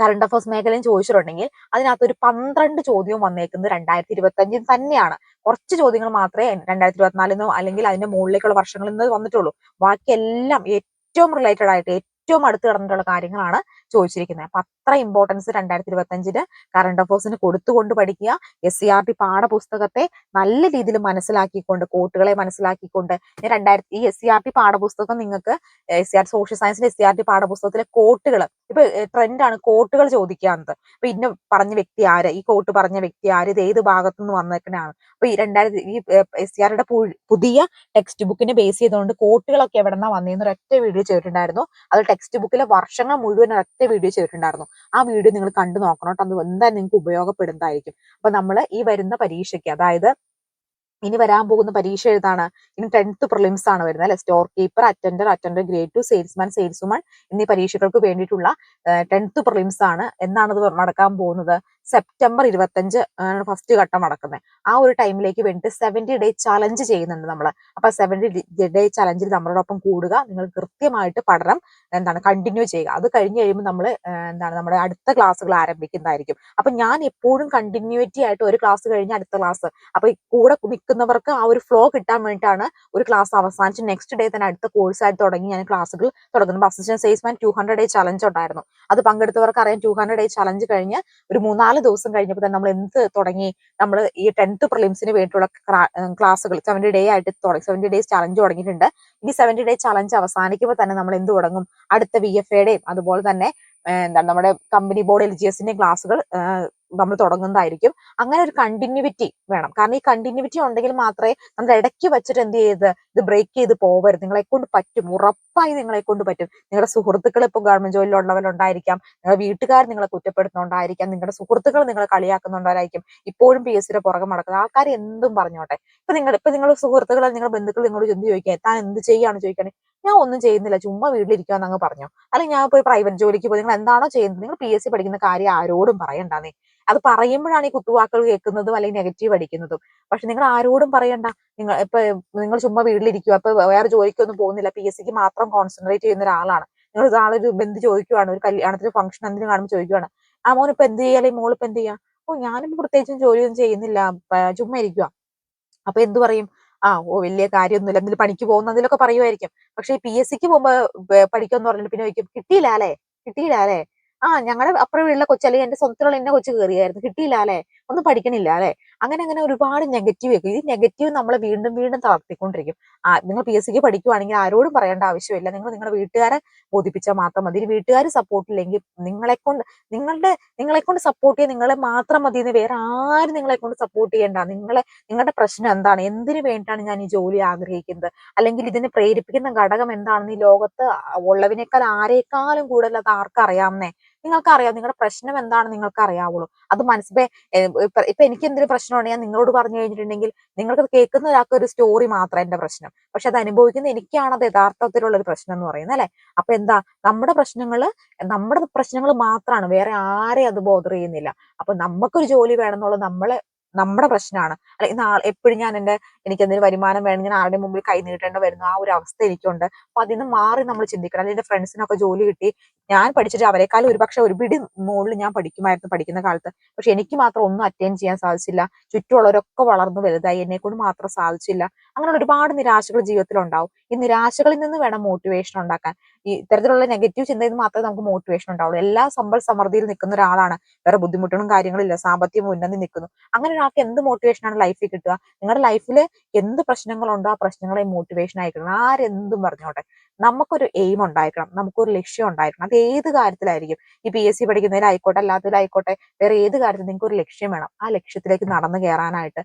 കറണ്ട് അഫയേഴ്സ് മേഖലയും ചോദിച്ചിട്ടുണ്ടെങ്കിൽ അതിനകത്ത് ഒരു പന്ത്രണ്ട് ചോദ്യവും വന്നേക്കുന്നത് രണ്ടായിരത്തി ഇരുപത്തി അഞ്ചിൽ തന്നെയാണ്. കുറച്ച് ചോദ്യങ്ങൾ മാത്രമേ രണ്ടായിരത്തി ഇരുപത്തിനാലിന്നോ അല്ലെങ്കിൽ അതിന്റെ മുകളിലേക്കുള്ള വർഷങ്ങളിൽ നിന്ന് വന്നിട്ടുള്ളൂ. ബാക്കിയെല്ലാം ഏറ്റവും റിലേറ്റഡ് ആയിട്ട് ഏറ്റവും അടുത്ത് കിടന്നിട്ടുള്ള കാര്യങ്ങളാണ് ചോദിച്ചിരിക്കുന്നത് അപ്പൊ അത്ര ഇമ്പോർട്ടൻസ് രണ്ടായിരത്തി ഇരുപത്തി അഞ്ചിൽ കറണ്ട് അഫേഴ്സിന് കൊടുത്തുകൊണ്ട് പഠിക്കുക എസ് സി ആർ ടി പാഠപുസ്തകത്തെ നല്ല രീതിയിൽ മനസ്സിലാക്കിക്കൊണ്ട് കോട്ടുകളെ മനസ്സിലാക്കിക്കൊണ്ട് രണ്ടായിരത്തി ഈ എസ് സി ആർ ടി പാഠപുസ്തകം നിങ്ങൾക്ക് എസ് സി ആർ സോഷ്യൽ സയൻസിന്റെ എസ് സി ആർ ടി പാഠപുസ്തകത്തിലെ കോട്ടുകൾ ഇപ്പൊ ട്രെൻഡാണ് കോട്ടുകൾ ചോദിക്കാന്നത് അപ്പൊ ഇന്ന പറഞ്ഞ വ്യക്തി ആര്? ഈ കോട്ട് പറഞ്ഞ വ്യക്തി ആര്? ഇത് ഏത് ഭാഗത്തു നിന്ന് വന്നേക്കണാണ്? അപ്പൊ ഈ രണ്ടായിരത്തി ഈ എസ് സി ആറുടെ പുതിയ ടെക്സ്റ്റ് ബുക്കിനെ ബേസ് ചെയ്തുകൊണ്ട് കോട്ടുകളൊക്കെ എവിടെന്നാ വന്നതെന്ന് ഒരൊറ്റ വീഡിയോ ചെയ്തിട്ടുണ്ടായിരുന്നു. അത് ടെക്സ്റ്റ് ബുക്കിലെ വർഷങ്ങൾ മുഴുവൻ ഒരൊറ്റ വീഡിയോ ചെയ്തിട്ടുണ്ടായിരുന്നു. ആ വീഡിയോ നിങ്ങൾ കണ്ടു നോക്കണം കേട്ടോ. അത് എന്തായാലും നിങ്ങൾക്ക് ഉപയോഗപ്പെടുന്നതായിരിക്കും. അപ്പൊ നമ്മൾ ഈ വരുന്ന പരീക്ഷയ്ക്ക് അതായത് ഇനി വരാൻ പോകുന്ന പരീക്ഷ ഏതാണ്? ഇനി ടെൻത്ത് പ്രിലിംസ് ആണ് വരുന്നത് അല്ലെ? Storekeeper attender attender grade two salesman saleswoman എന്നീ പരീക്ഷകൾക്ക് വേണ്ടിയിട്ടുള്ള ടെൻത്ത് പ്രിലിംസ് ആണ്. എന്നാണ് ഇത് നടക്കാൻ പോകുന്നത്? സെപ്റ്റംബർ ഇരുപത്തഞ്ച് ആണ് ഫസ്റ്റ് ഘട്ടം നടക്കുന്നത് ആ ഒരു ടൈമിലേക്ക് വേണ്ടിയിട്ട് സെവന്റി ഡേ ചലഞ്ച് ചെയ്യുന്നുണ്ട് നമ്മൾ അപ്പൊ സെവന്റി ഡേ ചലഞ്ചിൽ നമ്മളോടൊപ്പം കൂടുക നിങ്ങൾ കൃത്യമായിട്ട് പഠനം എന്താണ് കണ്ടിന്യൂ ചെയ്യുക. അത് കഴിഞ്ഞ് കഴിയുമ്പോൾ നമ്മൾ എന്താണ് നമ്മുടെ അടുത്ത ക്ലാസ്സുകൾ ആരംഭിക്കുന്നതായിരിക്കും. അപ്പൊ ഞാൻ എപ്പോഴും കണ്ടിന്യൂറ്റി ആയിട്ട് ഒരു ക്ലാസ് കഴിഞ്ഞ് അടുത്ത ക്ലാസ് അപ്പൊ കൂടെ നിൽക്കുന്നവർക്ക് ആ ഒരു ഫ്ലോ കിട്ടാൻ വേണ്ടിയിട്ടാണ് ഒരു ക്ലാസ് അവസാനിച്ച് നെക്സ്റ്റ് ഡേ തന്നെ അടുത്ത കോഴ്സ് ആയിട്ട് തുടങ്ങി ഞാൻ ക്ലാസ്സുകൾ തുടങ്ങുന്നത്. Assistant salesman two hundred day challenge ഉണ്ടായിരുന്നു. അത് പങ്കെടുത്തവർക്ക് അറിയാം ടു ഹൺഡ്രഡ് ഡേ ചലഞ്ച് കഴിഞ്ഞ് ഒരു മൂന്നാൽ ദിവസം കഴിഞ്ഞപ്പോൾ തന്നെ നമ്മൾ എന്ത് തുടങ്ങി? നമ്മൾ ഈ ടെൻത്ത് പ്രിലിംസിന് വേണ്ടിയിട്ടുള്ള ക്ലാസ്സുകൾ സെവന്റി ഡേ ആയിട്ട് തുടങ്ങി സെവന്റി ഡേയ്സ് ചലഞ്ച് തുടങ്ങിയിട്ടുണ്ട്. ഇനി സെവന്റി ഡേ ചലഞ്ച് അവസാനിക്കുമ്പോൾ തന്നെ നമ്മൾ എന്ത് തുടങ്ങും? അടുത്ത വി എഫ് എയുടെയും അതുപോലെ തന്നെ എന്താണ് നമ്മുടെ കമ്പനി ബോർഡ് എൽ ജി എസിന്റെയും ക്ലാസ്സുകൾ നമ്മൾ തുടങ്ങുന്നതായിരിക്കും. അങ്ങനെ ഒരു കണ്ടിന്യൂവിറ്റി വേണം. കാരണം ഈ കണ്ടിന്യൂവിറ്റി ഉണ്ടെങ്കിൽ മാത്രമേ നമ്മൾ ഇടയ്ക്ക് വെച്ചിട്ട് എന്ത് ചെയ്ത് ഇത് ബ്രേക്ക് ചെയ്ത് പോവരുത്. നിങ്ങളെ കൊണ്ട് പറ്റും. ഉറപ്പായി നിങ്ങളെ കൊണ്ട് പറ്റും. നിങ്ങളുടെ സുഹൃത്തുക്കൾ ഇപ്പോൾ ഗവൺമെന്റ് ജോലിയിലുള്ളവരുണ്ടായിരിക്കാം നിങ്ങളുടെ വീട്ടുകാർ നിങ്ങളെ കുറ്റപ്പെടുത്തുന്നുണ്ടായിരിക്കാം. നിങ്ങളുടെ സുഹൃത്തുക്കൾ നിങ്ങളെ കളിയാക്കുന്നുണ്ടായിരിക്കും. ഇപ്പോഴും പി എസ് സിയുടെ പുറകെ നടക്കുന്നത്. ആൾക്കാർ എന്തും പറഞ്ഞോട്ടെ. ഇപ്പൊ നിങ്ങൾ ഇപ്പൊ നിങ്ങളുടെ സുഹൃത്തുക്കൾ നിങ്ങളുടെ ബന്ധുക്കൾ നിങ്ങളോട് എന്ത് ചോദിക്കാൻ? താൻ എന്ത് ചെയ്യാണ് ചോദിക്കണേ? ഞാൻ ഒന്നും ചെയ്യുന്നില്ല. ചുമ്മാ വീട്ടിലിരിക്കാന്ന് അങ്ങ് പറഞ്ഞു. അല്ലെങ്കിൽ ഞാൻ പോയി പ്രൈവറ്റ് ജോലിക്ക് പോയി. നിങ്ങൾ എന്താണോ ചെയ്യുന്നത്? നിങ്ങൾ പി എസ് സി പഠിക്കുന്ന കാര്യം ആരോടും പറയണ്ടേ അത് പറയുമ്പോഴാണ് ഈ കുത്തുവാക്കുകൾ കേൾക്കുന്നതും അല്ലെങ്കിൽ നെഗറ്റീവ് അടിക്കുന്നതും. പക്ഷെ നിങ്ങൾ ആരോടും പറയണ്ട. നിങ്ങൾ ഇപ്പൊ നിങ്ങൾ ചുമ്മാ വീട്ടിലിരിക്കുക അപ്പൊ വേറെ ജോലിക്കൊന്നും പോകുന്നില്ല. പി എസ് സിക്ക് മാത്രം കോൺസെൻട്രേറ്റ് ചെയ്യുന്ന ഒരാളാണ്. നിങ്ങൾ ഒരാളൊരു ബന്ധു ചോദിക്കുവാണ്. ഒരു കല്യാണത്തിന് ഫംഗ്ഷൻ എന്തിനും കാണുമ്പോൾ ചോദിക്കുവാണ്. ആ മോൻ ഇപ്പൊ എന്ത് ചെയ്യാ? അല്ലെങ്കിൽ മോളിപ്പോ എന്ത് ചെയ്യാ? ഓ ഞാനിപ്പോ പ്രത്യേകിച്ചും ജോലിയൊന്നും ചെയ്യുന്നില്ല. ചുമ്മാ ഇരിക്കുക അപ്പൊ എന്തു പറയും? ആ ഓ വലിയ കാര്യമൊന്നുമില്ല. എന്തെങ്കിലും പണിക്ക് പോകുന്നതിലൊക്കെ പറയുമായിരിക്കും പക്ഷെ പി എസ് സിക്ക് പോകുമ്പോ പഠിക്കുമെന്ന് പറഞ്ഞിട്ട് പിന്നെ ചോദിക്കും കിട്ടിയില്ല അല്ലേ? കിട്ടിയില്ല അല്ലേ? ആ ഞങ്ങളുടെ അപ്പുറം വീട്ടിലെ കൊച്ചു അല്ലെങ്കിൽ എന്റെ സ്വന്തത്തിലുള്ള എന്നെ കൊച്ചു കയറിയായിരുന്നു. കിട്ടിയില്ല അല്ലെ? ഒന്നും പഠിക്കണില്ല അല്ലെ? അങ്ങനെ അങ്ങനെ ഒരുപാട് നെഗറ്റീവ് ഈ നെഗറ്റീവ് നമ്മളെ വീണ്ടും വീണ്ടും തളർത്തിക്കൊണ്ടിരിക്കും. ആ നിങ്ങൾ പി എസ് സിക്ക് പഠിക്കുവാണെങ്കിൽ ആരോടും പറയേണ്ട ആവശ്യമില്ല. നിങ്ങൾ നിങ്ങളുടെ വീട്ടുകാരെ ബോധിപ്പിച്ചാൽ മാത്രം മതി. വീട്ടുകാർ സപ്പോർട്ട് ഇല്ലെങ്കിൽ നിങ്ങളെ കൊണ്ട് നിങ്ങളുടെ നിങ്ങളെ കൊണ്ട് സപ്പോർട്ട് ചെയ്യാൻ നിങ്ങളെ മാത്രം മതി എന്ന് വേറെ ആരും നിങ്ങളെ കൊണ്ട് സപ്പോർട്ട് ചെയ്യേണ്ട. നിങ്ങളെ നിങ്ങളുടെ പ്രശ്നം എന്താണ്? എന്തിനു വേണ്ടിയിട്ടാണ് ഞാൻ ഈ ജോലി ആഗ്രഹിക്കുന്നത്? അല്ലെങ്കിൽ ഇതിനെ പ്രേരിപ്പിക്കുന്ന ഘടകം എന്താണെന്ന് ഈ ലോകത്ത് ഉള്ളതിനേക്കാൾ ആരേക്കാളും കൂടുതൽ അത് ആർക്കറിയാമെന്നേ നിങ്ങൾക്കറിയാം നിങ്ങളുടെ പ്രശ്നം എന്താണ് നിങ്ങൾക്ക് അറിയാവുള്ളൂ അത് മനസ്സിലെ ഇപ്പൊ എനിക്ക് എന്തൊരു പ്രശ്നമാണ് ഞാൻ നിങ്ങളോട് പറഞ്ഞു കഴിഞ്ഞിട്ടുണ്ടെങ്കിൽ നിങ്ങൾക്ക് കേൾക്കുന്ന ഒരാൾക്ക് ഒരു സ്റ്റോറി മാത്രം എന്റെ പ്രശ്നം. പക്ഷെ അത് അനുഭവിക്കുന്ന എനിക്കാണ് അത് യഥാർത്ഥത്തിലുള്ള ഒരു പ്രശ്നം എന്ന് പറയുന്നത് അല്ലെ? അപ്പൊ എന്താ നമ്മുടെ പ്രശ്നങ്ങൾ നമ്മുടെ പ്രശ്നങ്ങൾ മാത്രമാണ് വേറെ ആരെ അത് ബോധർ ചെയ്യുന്നില്ല. അപ്പൊ നമുക്കൊരു ജോലി വേണമെന്നുള്ളത് നമ്മളെ നമ്മുടെ പ്രശ്നമാണ്. അല്ലെ നാളെ എപ്പോഴും ഞാൻ എന്റെ എനിക്ക് എന്തെങ്കിലും വരുമാനം വേണമെങ്കിൽ ആരുടെ മുമ്പിൽ കൈ നീട്ടേണ്ട വരുന്നു ആ ഒരു അവസ്ഥ എനിക്കുണ്ട്. അപ്പൊ അതിൽ നിന്ന് മാറി നമ്മൾ ചിന്തിക്കണം. അല്ലെങ്കിൽ എന്റെ ഫ്രണ്ട്സിനൊക്കെ ജോലി കിട്ടി. ഞാൻ പഠിച്ചിട്ട് അവരെക്കാളും ഒരുപക്ഷെ ഒരു പിടി മുകളിൽ ഞാൻ പഠിക്കുമായിരുന്നു പഠിക്കുന്ന കാലത്ത്. പക്ഷെ എനിക്ക് മാത്രം ഒന്നും അറ്റൈൻ ചെയ്യാൻ സാധിച്ചില്ല. ചുറ്റുമുള്ളവരൊക്കെ വളർന്നു വലുതായി എന്നെ കൊണ്ട് മാത്രം സാധിച്ചില്ല. അങ്ങനെ ഒരുപാട് നിരാശകൾ ജീവിതത്തിൽ ഉണ്ടാവും ഈ നിരാശകളിൽ നിന്ന് വേണം മോട്ടിവേഷൻ ഉണ്ടാക്കാൻ. ഈ ഇത്തരത്തിലുള്ള നെഗറ്റീവ് ചിന്തയിൽ മാത്രമേ നമുക്ക് മോട്ടിവേഷൻ ഉണ്ടാവുള്ളൂ. എല്ലാ സമ്പൽ സമൃദ്ധിയിൽ നിൽക്കുന്ന ഒരാളാണ്. വേറെ ബുദ്ധിമുട്ടുകളും കാര്യങ്ങളില്ല സാമ്പത്തിക ഉന്നതി നിൽക്കുന്നു. അങ്ങനെ ഒരാൾക്ക് എന്ത് മോട്ടിവേഷനാണ് ലൈഫിൽ കിട്ടുക? നിങ്ങളുടെ ലൈഫിൽ എന്ത് പ്രശ്നങ്ങളുണ്ടോ ആ പ്രശ്നങ്ങളെ മോട്ടിവേഷൻ ആയിരിക്കണം. ആരെന്തും പറഞ്ഞോട്ടെ. നമുക്കൊരു എയിം ഉണ്ടായിരിക്കണം. നമുക്കൊരു ലക്ഷ്യം ഉണ്ടായിരിക്കണം. അത് ഏത് കാര്യത്തിലായിരിക്കും? ഈ പി എസ് സി പഠിക്കുന്നതിലായിക്കോട്ടെ അല്ലാത്തതിലായിക്കോട്ടെ വേറെ ഏത് കാര്യത്തിൽ നിങ്ങൾക്ക് ഒരു ലക്ഷ്യം വേണം. ആ ലക്ഷ്യത്തിലേക്ക് നടന്നു കയറാനായിട്ട്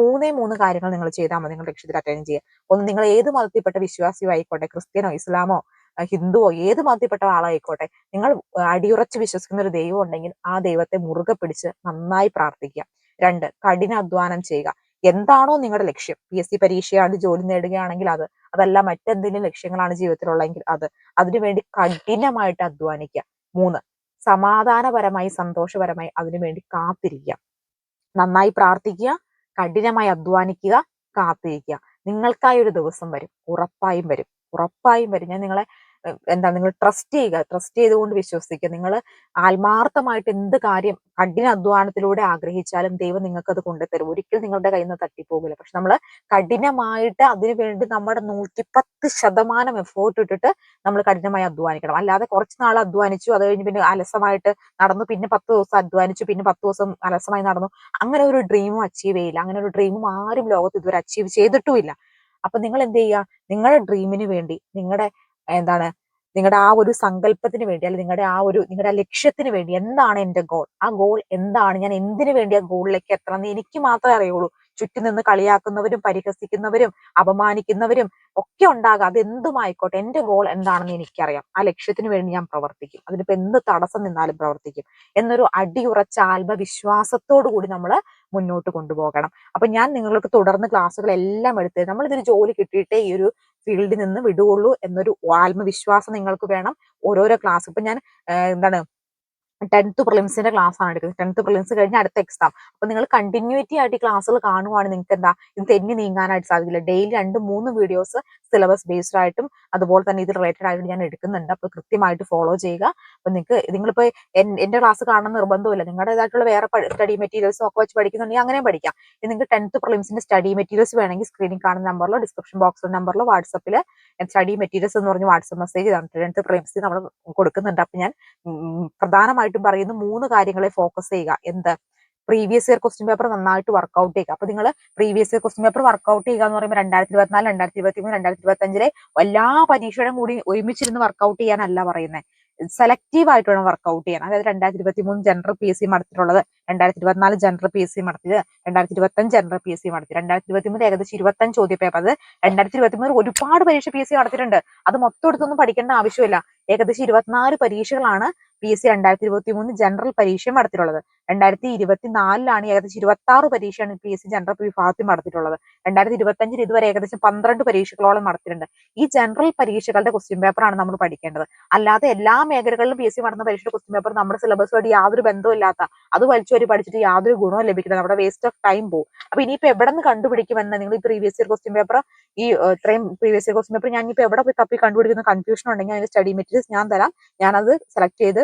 മൂന്നേ മൂന്ന് കാര്യങ്ങൾ നിങ്ങൾ ചെയ്താൽ മതി. നിങ്ങൾ ലക്ഷ്യത്തിൽ അറ്റൈൻ ചെയ്യുക. ഒന്ന് നിങ്ങൾ ഏത് മതത്തിൽപ്പെട്ട വിശ്വാസിയോ ആയിക്കോട്ടെ ക്രിസ്ത്യനോ ഇസ്ലാമോ ഹിന്ദുവോ ഏത് മതത്തിൽപ്പെട്ട ആളായിക്കോട്ടെ നിങ്ങൾ അടിയുറച്ച് വിശ്വസിക്കുന്ന ഒരു ദൈവം ഉണ്ടെങ്കിൽ ആ ദൈവത്തെ മുറുകെ പിടിച്ച് നന്നായി പ്രാർത്ഥിക്കുക. രണ്ട് കഠിന അധ്വാനം ചെയ്യുക. എന്താണോ നിങ്ങളുടെ ലക്ഷ്യം. പി എസ് സി പരീക്ഷയാണ് ജോലി നേടുകയാണെങ്കിൽ അത് അതല്ല മറ്റെന്തെങ്കിലും ലക്ഷ്യങ്ങളാണ് ജീവിതത്തിലുള്ളതെങ്കിൽ അത്. അതിനുവേണ്ടി കഠിനമായിട്ട് അധ്വാനിക്കുക മൂന്ന് സമാധാനപരമായി സന്തോഷപരമായി അതിനുവേണ്ടി കാത്തിരിക്കുക നന്നായി പ്രാർത്ഥിക്കുക കഠിനമായി അധ്വാനിക്കുക കാത്തിരിക്കുക നിങ്ങൾക്കായി ഒരു ദിവസം വരും. ഉറപ്പായും വരും. ഉറപ്പായും വരും. ഞാൻ നിങ്ങളെ എന്താ നിങ്ങൾ ട്രസ്റ്റ് ചെയ്യുക ട്രസ്റ്റ് ചെയ്തുകൊണ്ട് വിശ്വസിക്കുക. നിങ്ങൾ ആത്മാർത്ഥമായിട്ട് എന്ത് കാര്യം കഠിന അധ്വാനത്തിലൂടെ ആഗ്രഹിച്ചാലും ദൈവം നിങ്ങൾക്ക് അത് കൊണ്ടുതരും. ഒരിക്കലും നിങ്ങളുടെ കയ്യിൽ നിന്ന് തട്ടിപ്പോകില്ല. പക്ഷെ നമ്മൾ കഠിനമായിട്ട് അതിനു വേണ്ടി നമ്മുടെ നൂറ്റിപ്പത്ത് ശതമാനം എഫേർട്ട് ഇട്ടിട്ട് നമ്മൾ കഠിനമായി അധ്വാനിക്കണം. അല്ലാതെ കുറച്ച് നാൾ അധ്വാനിച്ചു അത് കഴിഞ്ഞ് പിന്നെ അലസമായിട്ട് നടന്നു പിന്നെ പത്ത് ദിവസം അധ്വാനിച്ചു പിന്നെ പത്ത് ദിവസം അലസമായി നടന്നു. അങ്ങനെ ഒരു ഡ്രീമും അച്ചീവ് ചെയ്യില്ല. അങ്ങനെ ഒരു ഡ്രീമും ആരും ലോകത്ത് ഇതുവരെ അച്ചീവ് ചെയ്തിട്ടുമില്ല. അപ്പൊ നിങ്ങൾ എന്ത് ചെയ്യുക? നിങ്ങളുടെ ഡ്രീമിന് വേണ്ടി നിങ്ങളുടെ എന്താണ്? നിങ്ങളുടെ ആ ഒരു സങ്കല്പത്തിന് വേണ്ടി അല്ലെങ്കിൽ നിങ്ങളുടെ ആ ഒരു നിങ്ങളുടെ ലക്ഷ്യത്തിന് വേണ്ടി എന്താണ് എന്റെ ഗോൾ ആ ഗോൾ എന്താണ്? ഞാൻ എന്തിനു വേണ്ടി ആ ഗോളിലേക്ക് എത്തണം എന്ന് എനിക്ക് മാത്രമേ അറിയുള്ളൂ. ചുറ്റും നിന്ന് കളിയാക്കുന്നവരും പരിഹസിക്കുന്നവരും അപമാനിക്കുന്നവരും ഒക്കെ ഉണ്ടാകാം. അതെന്തുമായിക്കോട്ടെ? എന്റെ ഗോൾ എന്താണെന്ന് എനിക്കറിയാം. ആ ലക്ഷ്യത്തിന് വേണ്ടി ഞാൻ പ്രവർത്തിക്കും. അതിനിപ്പോ എന്ത് തടസ്സം നിന്നാലും പ്രവർത്തിക്കും. എന്നൊരു അടിയുറച്ച ആത്മവിശ്വാസത്തോടു കൂടി നമ്മൾ മുന്നോട്ട് കൊണ്ടുപോകണം. അപ്പൊ ഞാൻ നിങ്ങൾക്ക് തുടർന്ന് ക്ലാസ്സുകൾ എല്ലാം എടുത്ത് നമ്മൾ ഇതിന് ജോലി കിട്ടിയിട്ടേ ഈ ഒരു ഫീൽഡിൽ നിന്ന് വിടുകയുള്ളൂ എന്നൊരു ആത്മവിശ്വാസം നിങ്ങൾക്ക് വേണം ഓരോരോ ക്ലാസ്. ഇപ്പൊ ഞാൻ എന്താണ് ടെൻത്ത് പ്രിലിംസിന്റെ ക്ലാസ് ആണ് എടുക്കുന്നത്. ടെൻത്ത് പ്രിലിംസ് കഴിഞ്ഞ് അടുത്ത എക്സാം അപ്പൊ നിങ്ങൾ കണ്ടിന്യൂറ്റി ആയിട്ട് ക്ലാസ്സുകൾ കാണുവാണ് നിങ്ങൾക്ക് എന്താ ഇത് തെന്നി നീങ്ങാനായിട്ട് സാധിക്കില്ല. ഡെയിലി രണ്ട് മൂന്ന് വീഡിയോസ് സിലബസ് ബേസ്ഡ് ആയിട്ടും അതുപോലെ തന്നെ ഇത് റിലേറ്റഡ് ആയിട്ട് ഞാൻ എടുക്കുന്നുണ്ട്. അപ്പൊ കൃത്യമായിട്ട് ഫോളോ ചെയ്യുക. അപ്പൊ നിങ്ങൾക്ക് നിങ്ങളിപ്പോ എന്റെ ക്ലാസ് കാണുന്ന നിർബന്ധമില്ല നിങ്ങളുടേതായിട്ടുള്ള വേറെ സ്റ്റഡി മെറ്റീരിയൽസും ഒക്കെ വെച്ച് പഠിക്കുന്നുണ്ടെങ്കിൽ അങ്ങനെയും പഠിക്കാം. നിങ്ങൾക്ക് ടെൻത്ത് പ്രിലിംസിന്റെ സ്റ്റഡി മെറ്റീരിയൽസ് വേണമെങ്കിൽ സ്ക്രീനിൽ കാണുന്ന നമ്പറിലോ ഡിസ്ക്രിപ്ഷൻ ബോക്സ് നമ്പറിലോ വാട്സപ്പിൽ സ്റ്റഡി മെറ്റീരിയൽസ് എന്ന് പറഞ്ഞ് വാട്സപ്പ് മെസ്സേജ് ടെൻത്ത് പ്രിലിംസ് നമ്മൾ കൊടുക്കുന്നുണ്ട്. അപ്പൊ ഞാൻ പ്രധാനമായിട്ടും ആയിട്ടും പറയുന്നു മൂന്ന് കാര്യങ്ങളെ ഫോക്കസ് ചെയ്യുക. എന്ത്? പ്രീവിയസ് ഇയർ ക്വസ്റ്റ്യൻ പേപ്പർ നന്നായിട്ട് വർക്ക്ഔട്ട് ചെയ്യുക. അപ്പൊ നിങ്ങൾ previous year question paper work out ചെയ്യുക എന്ന് പറയുമ്പോൾ രണ്ടായിരത്തി ഇരുപത്തിനാല് രണ്ടായിരത്തി ഇരുപത്തി മൂന്ന് രണ്ടായിരത്തി ഇരുപത്തി അഞ്ചിലെ എല്ലാ പരീക്ഷകളും കൂടി ഒരുമിച്ചിരുന്ന് വർക്ക്ഔട്ട് ചെയ്യാനല്ല പറയുന്നത് സെലക്റ്റീവ് ആയിട്ട് വേണം വർക്ക്ഔട്ട് ചെയ്യാൻ. അതായത് രണ്ടായിരത്തി ഇരുപത്തി മൂന്ന് ജനറൽ പി എസ് സി നടത്തിയിട്ടുള്ളത് രണ്ടായിരത്തി ഇരുപത്തിനാല് ജനറൽ പി എസ് സി നടത്തിയത് രണ്ടായിരത്തി ഇരുപത്തി അഞ്ച് ജനറൽ പി എസ് സി നടത്തി രണ്ടായിരത്തി ഇരുപത്തി മൂന്ന് ഏകദേശം ഇരുപത്തഞ്ച് ചോദ്യ പേപ്പർ അത് രണ്ടായിരത്തി ഇരുപത്തി മൂന്ന് ഒരുപാട് പരീക്ഷ പി എസ് സി നടത്തിയിട്ടുണ്ട് അത് മൊത്തം എടുത്തൊന്നും പഠിക്കേണ്ട ആവശ്യമില്ല. ഏകദേശം ഇരുപത്തിനാല് പരീക്ഷകളാണ് പി എസ് സി രണ്ടായിരത്തി ഇരുപത്തി മൂന്ന് ജനറൽ പരീക്ഷയും നടത്തിയിട്ടുള്ളത്. രണ്ടായിരത്തി ഇരുപത്തിനാലിലാണ് ഏകദേശം ഇരുപത്തി ആറ് പരീക്ഷയാണ് പി എസ് സി ജനറൽ വിഭാഗത്തിൽ നടത്തിയിട്ടുള്ളത്. രണ്ടായിരത്തി ഇരുപത്തി അഞ്ചിൽ ഇതുവരെ ഏകദേശം പന്ത്രണ്ട് പരീക്ഷകളോളം നടത്തിയിട്ടുണ്ട്. ഈ ജനറൽ പരീക്ഷകളുടെ ക്വസ്റ്റ്യൻ പേപ്പറാണ് നമ്മൾ പഠിക്കേണ്ടത്. അല്ലാതെ എല്ലാ മേഖലകളിലും പി എസ് സി നടന്ന പരീക്ഷയുടെ ക്വസ്റ്റ്യൻ പേപ്പർ നമ്മുടെ സിലബസുമായിട്ട് യാതൊരു ബന്ധമില്ലാത്ത അത് വലിച്ചു വരി പഠിച്ചിട്ട് യാതൊരു ഗുണവും ലഭിക്കില്ല നമ്മുടെ വേസ്റ്റ് ഓഫ് ടൈം പോകും അപ്പൊ ഇനിയിപ്പോ എവിടെ നിന്ന് കണ്ടുപിടിക്കുമെന്ന് നിങ്ങൾ ഈ പ്രീവിയസ് ഇയർ ക്വസ്റ്റ്യൻ പേപ്പർ ഈ ഇത്രയും പ്രീവിയസ് ഇയർ ക്വസ്റ്റ്യൻ പേപ്പർ ഞാൻ ഇപ്പൊ എവിടെ പോയി തപ്പി കണ്ടുപിടിക്കുന്ന കൺഫ്യൂഷൻ ഉണ്ടെങ്കിൽ അതിന്റെ സ്റ്റഡി മെറ്റീരിയൽസ് ഞാൻ തരാം. ഞാനത് സെലക്ട് ചെയ്ത്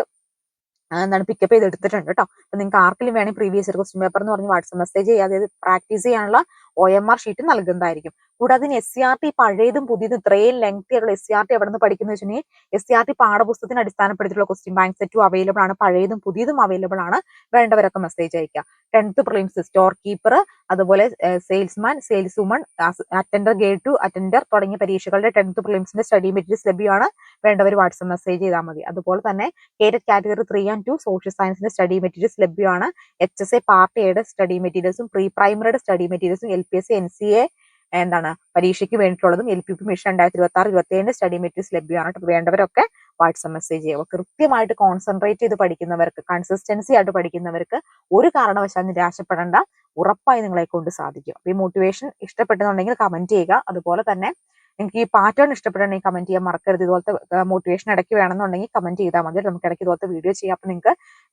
എന്താണ് പിക്കപ്പ് ചെയ്ത് എടുത്തിട്ടുണ്ട് കേട്ടോ അപ്പൊ നിങ്ങൾക്ക് ആർക്കെങ്കിലും വേണമെങ്കിൽ പ്രീവിയസ് ക്വസ്റ്റ്യൻ പേപ്പർ എന്ന് പറഞ്ഞ് വാട്സ്ആപ്പ് മെസ്സേജ് ചെയ്യുക അതായത് പ്രാക്ടീസ് ചെയ്യാനുള്ള ഒ എം ആർ ഷീറ്റ് നൽകുന്നതായിരിക്കും. കൂടാതെ എസ് സി ആർ ടി പഴയതും പുതിയതും ഇത്രയും ലെങ്തി ആയിട്ടുള്ള എസ് സി ആർ ടി എവിടെ നിന്ന് പഠിക്കുന്നത് വെച്ചിട്ടുണ്ടെങ്കിൽ എസ് സി ആർ ടി പാഠപുസ്തകത്തിന് അടിസ്ഥാനപ്പെടുത്തിയുള്ള ക്വസ്റ്റ്യൻ ബാങ്ക് സെറ്റും അവൈലബിൾ ആണ്. പഴയതും പുതിയതും അവൈലബിൾ ആണ്. വേണ്ടവരൊക്കെ മെസ്സേജ് അയക്കുക ടെൻത്ത് പ്രിലിംസ് സ്റ്റോർ കീപ്പർ അതുപോലെ salesman sales woman attender grade two attender തുടങ്ങിയ പരീക്ഷകളുടെ ടെൻത്ത് പ്രിലിംസിന്റെ സ്റ്റഡി മെറ്റീരിയൽസ് ലഭ്യമാണ്. വേണ്ടവർ വാട്സ്ആപ്പ് മെസ്സേജ് ചെയ്താൽ മതി. അതുപോലെ തന്നെ carrot category three and two social സയൻസിന്റെ സ്റ്റഡി മെറ്റീരിയൽസ് ലഭ്യമാണ്. എച്ച് എസ് എ പാർട്ട് എയുടെ സ്റ്റഡി മെറ്റീരിയൽസും പ്രീ പ്രൈമറിയുടെ study മെറ്റീരിയൽസും L P S N C A എന്താണ് പരീക്ഷയ്ക്ക് വേണ്ടിയിട്ടുള്ളതും എൽ പി പി മിഷൻ രണ്ടായിരത്തി ഇരുപത്തി ആറ് ഇരുപത്തി ഏഴിന്റെ സ്റ്റഡി മെറ്റീരിയൽസ് ലഭ്യമാണ് വേണ്ടവരൊക്കെ വാട്സപ്പ് മെസ്സേജ് ചെയ്യുക. കൃത്യമായിട്ട് കോൺസെൻട്രേറ്റ് ചെയ്ത് പഠിക്കുന്നവർക്ക് കൺസിസ്റ്റൻസി ആയിട്ട് പഠിക്കുന്നവർക്ക് ഒരു കാരണവശാലും നിരാശപ്പെടേണ്ട ഉറപ്പായി നിങ്ങളെ കൊണ്ട് സാധിക്കും. അപ്പോൾ ഈ മോട്ടിവേഷൻ ഇഷ്ടപ്പെട്ടെന്നുണ്ടെങ്കിൽ കമന്റ് ചെയ്യുക. അതുപോലെ തന്നെ നിങ്ങൾക്ക് ഈ പാറ്റേൺ ഇഷ്ടപ്പെട്ടുണ്ടെങ്കിൽ കമന്റ് ചെയ്യാൻ മറക്കരുത്. ഇതുപോലത്തെ മോട്ടിവേഷൻ ഇടയ്ക്ക് വേണമെന്നുണ്ടെങ്കിൽ കമന്റ് ചെയ്താൽ മതി. നമുക്ക് ഇടയ്ക്ക് ഇതുപോലത്തെ വീഡിയോ ചെയ്യാം. അപ്പോൾ നിങ്ങൾക്ക്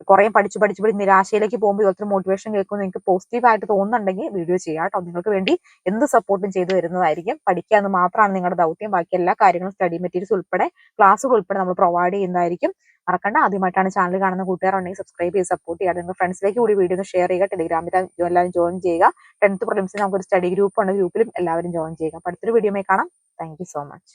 കുറേ പഠിച്ച് പഠിച്ച് പഠിച്ച് നിരാശയിലേക്ക് പോകുമ്പോൾ ഇതുപോലത്തെ മോട്ടിവേഷൻ കേൾക്കുമ്പോൾ നിങ്ങൾക്ക് പോസിറ്റീവ് ആയിട്ട് തോന്നുന്നുണ്ടെങ്കിൽ വീഡിയോ ചെയ്യാം കേട്ടോ. നിങ്ങൾക്ക് വേണ്ടി എന്ത് സപ്പോർട്ടും ചെയ്തു തരുന്നതായിരിക്കും. പഠിക്കുക എന്ന് മാത്രമാണ് നിങ്ങളുടെ ദൗത്യം. ബാക്കി എല്ലാ കാര്യങ്ങളും സ്റ്റഡി മെറ്റീരിയൽസ് ഉൾപ്പെടെ ക്ലാസ്സുകൾ ഉൾപ്പെടെ നമ്മൾ പ്രൊവൈഡ് ചെയ്യുന്നതായിരിക്കും. മറക്കണ്ട. ആദ്യമായിട്ടാണ് ചാനൽ കാണുന്ന കൂട്ടുകാരുണ്ടെങ്കിൽ സബ്സ്ക്രൈബ് ചെയ്ത് സപ്പോർട്ട് ചെയ്യുക. നിങ്ങൾ ഫ്രണ്ട്സിലേക്ക് കൂടി വീഡിയോ ഷെയർ ചെയ്യുക. ടെലിഗ്രാമിൽ എല്ലാവരും ജോയിൻ ചെയ്യുക. ടെൻത്ത് പ്രിലിംസിന് നമുക്കൊരു സ്റ്റഡി ഗ്രൂപ്പ് ഉണ്ട്. ഗ്രൂപ്പിലും എല്ലാവരും ജോയിൻ ചെയ്യുക. അപ്പോൾ അടുത്തൊരു വീഡിയോ കാണാം. Thank you so much